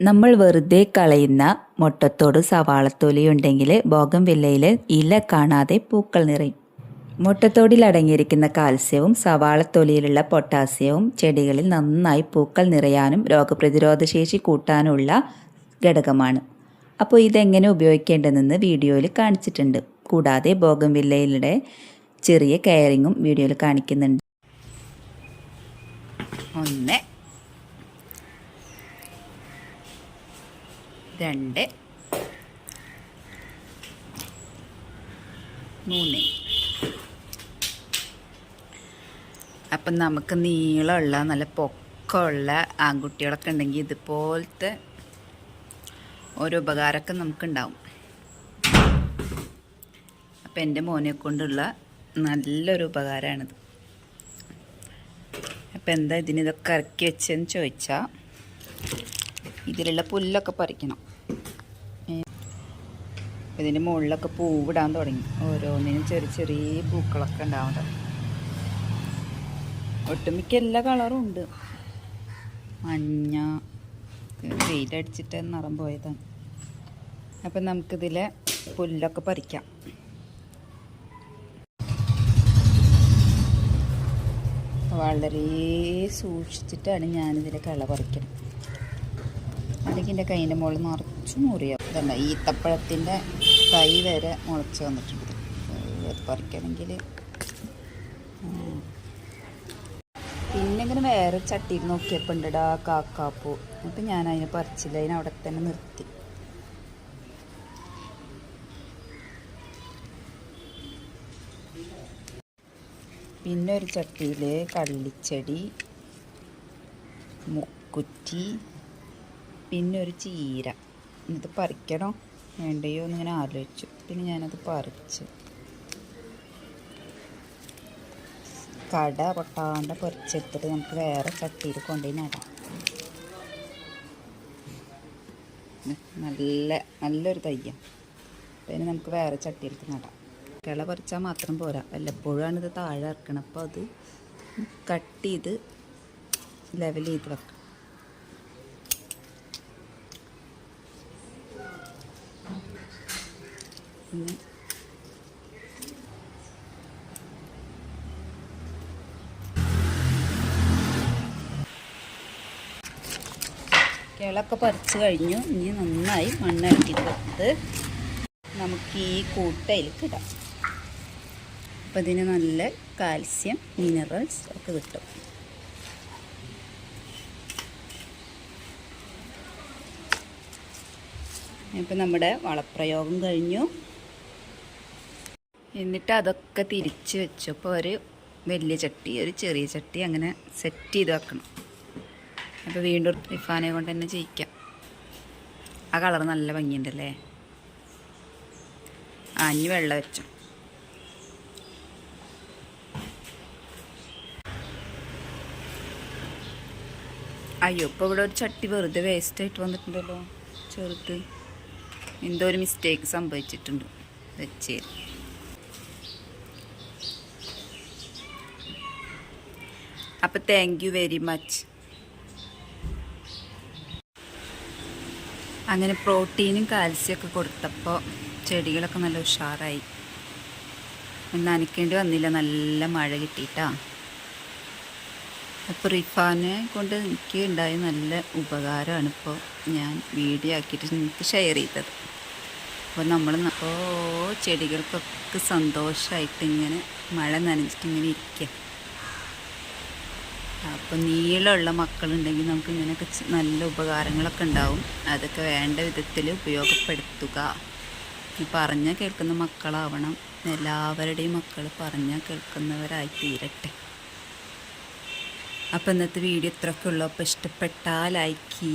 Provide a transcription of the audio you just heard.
നമ്മൾ വെറുതെ കളയുന്ന മുട്ടത്തോട് സവാളത്തൊലി ഉണ്ടെങ്കിൽ ഇല കാണാതെ പൂക്കൾ നിറയും. മുട്ടത്തോടിൽ അടങ്ങിയിരിക്കുന്ന കാൽസ്യവും സവാളത്തൊലിയിലുള്ള പൊട്ടാസ്യവും ചെടികളിൽ നന്നായി പൂക്കൾ നിറയാനും രോഗപ്രതിരോധശേഷി കൂട്ടാനുള്ള ഘടകമാണ്. അപ്പോൾ ഇതെങ്ങനെ ഉപയോഗിക്കേണ്ടതെന്ന് വീഡിയോയിൽ കാണിച്ചിട്ടുണ്ട്. കൂടാതെ ബോഗം വില്ലയിലെ ചെറിയ കെയറിങ്ങും വീഡിയോയിൽ കാണിക്കുന്നുണ്ട്. ഒന്ന്. രണ്ട്. മൂന്ന്. അപ്പം നമുക്ക് നീളമുള്ള നല്ല പൊക്കമുള്ള ആൺകുട്ടികളൊക്കെ ഉണ്ടെങ്കിൽ ഇതുപോലത്തെ ഓരോ ഉപകാരമൊക്കെ നമുക്കുണ്ടാവും. അപ്പം എന്റെ മോനെ കൊണ്ടുള്ള നല്ലൊരു ഉപകാരമാണിത്. അപ്പം എന്താ ഇതിന് ഇതൊക്കെ ഇറക്കി വെച്ചതെന്ന് ചോദിച്ചാൽ ഇതിലുള്ള പുല്ലൊക്കെ പറിക്കണം. ഇതിന്റെ മുകളിലൊക്കെ പൂവിടാൻ തുടങ്ങി. ഓരോന്നിനും ചെറിയ ചെറിയ പൂക്കളൊക്കെ ഉണ്ടാവും തുടങ്ങി. ഒട്ടുമിക്ക എല്ലാ കളറും ഉണ്ട്. മഞ്ഞ വെയിലടിച്ചിട്ട് നിറം പോയതാണ്. അപ്പം നമുക്കിതിലെ പുല്ലൊക്കെ പറിക്കാം. വളരെ സൂക്ഷിച്ചിട്ടാണ് ഞാനിതിലെ കള പറിക്കുന്നത് അല്ലെങ്കിൽ എന്റെ കൈന്റെ മുകളിൽ നിറച്ചു മുറിയോ. ഇതല്ല ഈത്തപ്പഴത്തിന്റെ തൈ വരെ മുളച്ച് വന്നിട്ടുണ്ട്. പറിക്കണമെങ്കിൽ പിന്നെ ഇങ്ങനെ വേറെ ചട്ടിയിൽ നോക്കിയപ്പോൾ ഉണ്ടടാ കാക്കാപ്പൂ അപ്പം ഞാൻ അതിനെ പറിച്ചില്ല. അതിനെ അവിടെ തന്നെ നിർത്തി. പിന്നെ ഒരു ചട്ടിയിൽ കള്ളിച്ചെടി മുക്കുറ്റി പിന്നെ ഒരു ചീര. ഇത് പറിക്കണോ? വേണ്ടയോ എന്നിങ്ങനെ ആലോചിച്ചു. പിന്നെ ഞാനത് പറിച്ച്. കട പൊട്ടാണ്ട് പൊരിച്ചെടുത്തിട്ട് നമുക്ക് വേറെ ചട്ടിയിൽ കൊണ്ടുപോയി നടാം. നല്ല നല്ലൊരു തയ്യാണ് പിന്നെ നമുക്ക് വേറെ ചട്ടിയിലേക്ക് നടാം. കിള പറിച്ചാൽ മാത്രം പോരാ. വല്ലപ്പോഴാണ് ഇത് താഴെ ഇറക്കണം അപ്പോൾ അത് കട്ട് ചെയ്ത് ലെവൽ ചെയ്ത് വെക്കണം പിന്നെ കിളൊക്കെ പറിച്ച് കഴിഞ്ഞു. ഇനി നന്നായി മണ്ണിറക്കി കൊടുത്ത് നമുക്ക് ഈ കൂട്ടയിലേക്ക് ഇടാം. അപ്പം ഇതിന് നല്ല കാൽസ്യം മിനറൽസ് ഒക്കെ കിട്ടും. ഇപ്പം നമ്മുടെ വളപ്രയോഗം കഴിഞ്ഞു. എന്നിട്ട് അതൊക്കെ തിരിച്ച് വെച്ചപ്പോൾ ഒരു വലിയ ചട്ടി ഒരു ചെറിയ ചട്ടി അങ്ങനെ സെറ്റ് ചെയ്ത് വെക്കണം. അപ്പോൾ വീണ്ടും റിഫാനെ കൊണ്ട് തന്നെ ചെയ്യിക്കാം. ആ കളർ നല്ല ഭംഗിയുണ്ടല്ലേ? ആ ഇനി വെള്ളം വെച്ചോ. അയ്യോ ഇപ്പോൾ ഇവിടെ ഒരു ചട്ടി വെറുതെ വേസ്റ്റ് ആയിട്ട് വന്നിട്ടുണ്ടല്ലോ ചെറുത്ത് എന്തോ ഒരു മിസ്റ്റേക്ക് സംഭവിച്ചിട്ടുണ്ട്. വെച്ചേ. അപ്പം താങ്ക് യു വെരി മച്ച് അങ്ങനെ പ്രോട്ടീനും കാൽസ്യമൊക്കെ കൊടുത്തപ്പോൾ ചെടികളൊക്കെ നല്ല ഉഷാറായി. നനയ്ക്കേണ്ടി വന്നില്ല നല്ല മഴ കിട്ടിയിട്ടാ. അപ്പോൾ റിഫാനെ കൊണ്ട് എനിക്ക് ഉണ്ടായ നല്ല ഉപകാരമാണ് ഇപ്പോൾ ഞാൻ വീഡിയോ ആക്കിയിട്ട് നിങ്ങൾക്ക് ഷെയർ ചെയ്തത്. അപ്പോൾ നമ്മൾ ഓ ചെടികൾക്കൊക്കെ സന്തോഷമായിട്ട് ഇങ്ങനെ മഴ നനഞ്ഞിട്ട് ഇങ്ങനെ ഇരിക്കുക അപ്പോൾ നീളമുള്ള മക്കളുണ്ടെങ്കിൽ നമുക്ക് ഇങ്ങനെയൊക്കെ നല്ല ഉപകാരങ്ങളൊക്കെ ഉണ്ടാവും. അതൊക്കെ വേണ്ട വിധത്തിൽ ഉപയോഗപ്പെടുത്തുക. പറഞ്ഞാൽ കേൾക്കുന്ന മക്കളാവണം. എല്ലാവരുടെയും മക്കൾ പറഞ്ഞാൽ കേൾക്കുന്നവരായി തീരട്ടെ. അപ്പോൾ ഇന്നത്തെ വീഡിയോ ഇത്രയൊക്കെ ഉള്ളൂ. അപ്പോൾ ഇഷ്ടപ്പെട്ടാൽ ലൈക്ക്